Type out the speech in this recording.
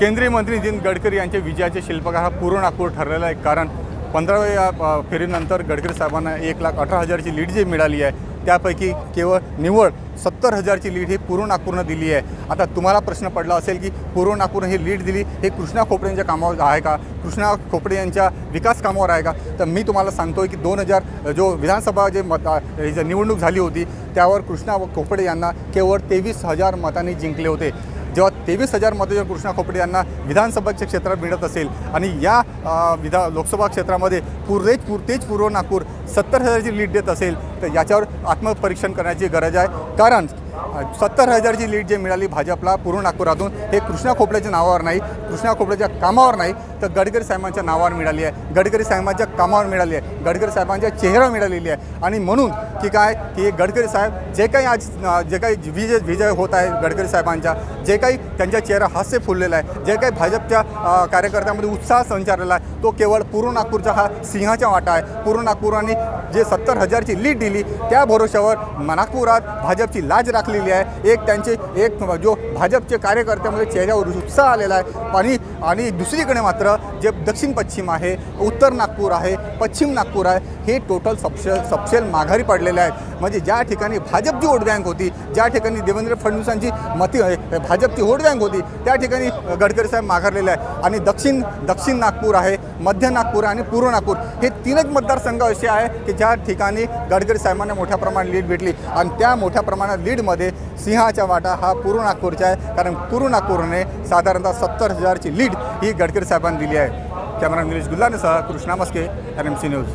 केंद्रीय मंत्री नितीन गडकरी यांच्या विजयाचे शिल्पकार हा पूर्ण नागपूर ठरलेला आहे. कारण पंधराव्या फेरीनंतर गडकरी साहेबांना एक लाख अठरा हजारची लीड जी मिळाली आहे त्यापैकी केवळ निवड सत्तर हजारची लीड ही पूर्ण नागपूरनं दिली आहे. आता तुम्हाला प्रश्न पडला असेल की पूर्ण नागपूरनं ही लीड दिली हे कृष्णा खोपडे यांच्या कामावर आहे का? कृष्णा खोपडे यांच्या विकास कामावर आहे का? तर मी तुम्हाला सांगतो की दोन हजार जो विधानसभा जे मत निवडणूक झाली होती त्यावर कृष्णा खोपडे यांना केवळ तेवीस हजार मतांनी जिंकले होते. जेव्हा तेवीस हजार मतं कृष्णा खोपडे यांना विधानसभाच्या क्षेत्रात मिळत असेल आणि या विधा लोकसभा क्षेत्रामध्ये पुरेच पुरतेच पूर्व नागपूर सत्तर हजारची लीड देत असेल तर याच्यावर आत्मपरीक्षण करण्याची गरज आहे. कारण सत्तर हजारची लीड जे मिळाली भाजपला पूर्ण नागपुरातून हे कृष्णा खोपड्याच्या नावावर नाही कृष्णा खोपड्याच्या कामावर नाही तर गडकरी साहेबांच्या नावावर मिळाली आहे. गडकरी साहेबांच्या कामावर मिळाली आहे. गडकरी साहेबांच्या चेहऱ्यावर मिळालेली आहे. आणि म्हणून की काय की गडकरी साहेब जे काही आज जे काही विजय विजय होत आहे गडकरी साहेबांच्या जे काही त्यांच्या चेहरा हास्य फुललेला आहे जे काही भाजपच्या कार्यकर्त्यामध्ये कार्यकर्त्यांमध्ये उत्साह संचारलेला आहे तो केवळ पूर्ण नागपूरचा हा सिंहाचा वाटा आहे. पूर्ण नागपुराने जे सत्तर हजारची लीड दिली त्या भरोश्यावर नागपुरात भाजपची लाज राखलेली आहे. एक त्यांचे एक जो भाजपचे कार्यकर्त्यामध्ये चेहऱ्यावर उत्साह आलेला आहे. आणि आणि दुसरीकडे मात्र जे दक्षिण पश्चिम आहे उत्तर नागपूर आहे पश्चिम नागपूर आहे हे टोटल सपशेल सपशेल माघारी पडलेले आहेत. म्हणजे ज्या ठिकाणी भाजपची वोट बँक होती ज्या ठिकाणी देवेंद्र फडणवीसांची मती भाजपची वोट बँक होती त्या ठिकाणी गडकरी साहेब माघारलेले आहे आणि दक्षिण दक्षिण नागपूर आहे मध्य नागपूर आणि पूर्व नागपूर हे तीनच मतदारसंघ असे आहे की ज्या ठिकाणी गडकरी साहेबांना मोठ्या प्रमाणात लीड भेटली. आणि त्या मोठ्या प्रमाणात लीडमध्ये सिंहाचा वाटा हा पूर्व नागपूरचा आहे. कारण पूर्व नागपूरने साधारणतः सत्तर हजारची लीड ही गडकरी साहेबांनी दिली आहे. Camera Nilesh गुल्लानेसह Krishna Maske N M C news.